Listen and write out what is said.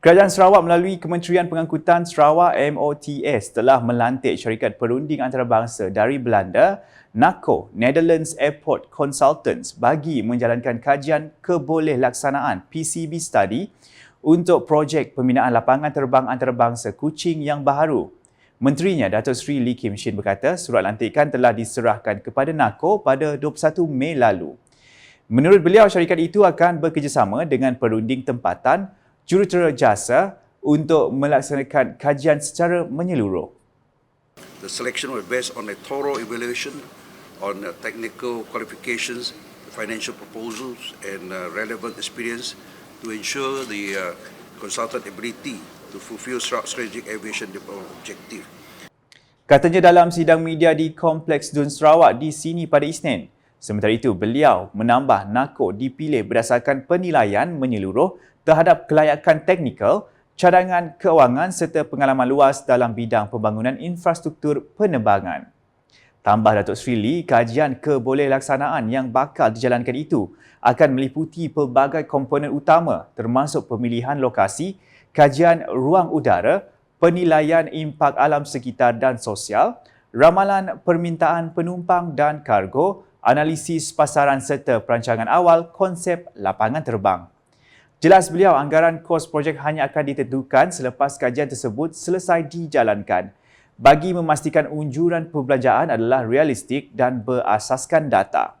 Kerajaan Sarawak melalui Kementerian Pengangkutan Sarawak MOTS telah melantik syarikat perunding antarabangsa dari Belanda, NACO, Netherlands Airport Consultants bagi menjalankan kajian keboleh-laksanaan PCB study untuk projek pembinaan lapangan terbang antarabangsa Kuching yang baharu. Menterinya Datuk Seri Lee Kim Shin berkata surat lantikan telah diserahkan kepada NACO pada 21 Mei lalu. Menurut beliau, syarikat itu akan bekerjasama dengan perunding tempatan jurutera jasa untuk melaksanakan kajian secara menyeluruh. The selection was based on a thorough evaluation on uh, technical qualifications, financial proposals, and uh, relevant experience to ensure the uh, consultant ability to fulfill Strategic Aviation Development Objective. Katanya dalam sidang media di Kompleks Dun Sarawak di sini pada Isnin. Sementara itu, beliau menambah NACO dipilih berdasarkan penilaian menyeluruh terhadap kelayakan teknikal, cadangan keuangan serta pengalaman luas dalam bidang pembangunan infrastruktur penerbangan. Tambah Datuk Sri Lee, kajian keboleh-laksanaan yang bakal dijalankan itu akan meliputi pelbagai komponen utama termasuk pemilihan lokasi, kajian ruang udara, penilaian impak alam sekitar dan sosial, ramalan permintaan penumpang dan kargo, analisis pasaran serta perancangan awal konsep lapangan terbang. Jelas beliau, anggaran kos projek hanya akan ditentukan selepas kajian tersebut selesai dijalankan. Bagi memastikan unjuran perbelanjaan adalah realistik dan berasaskan data.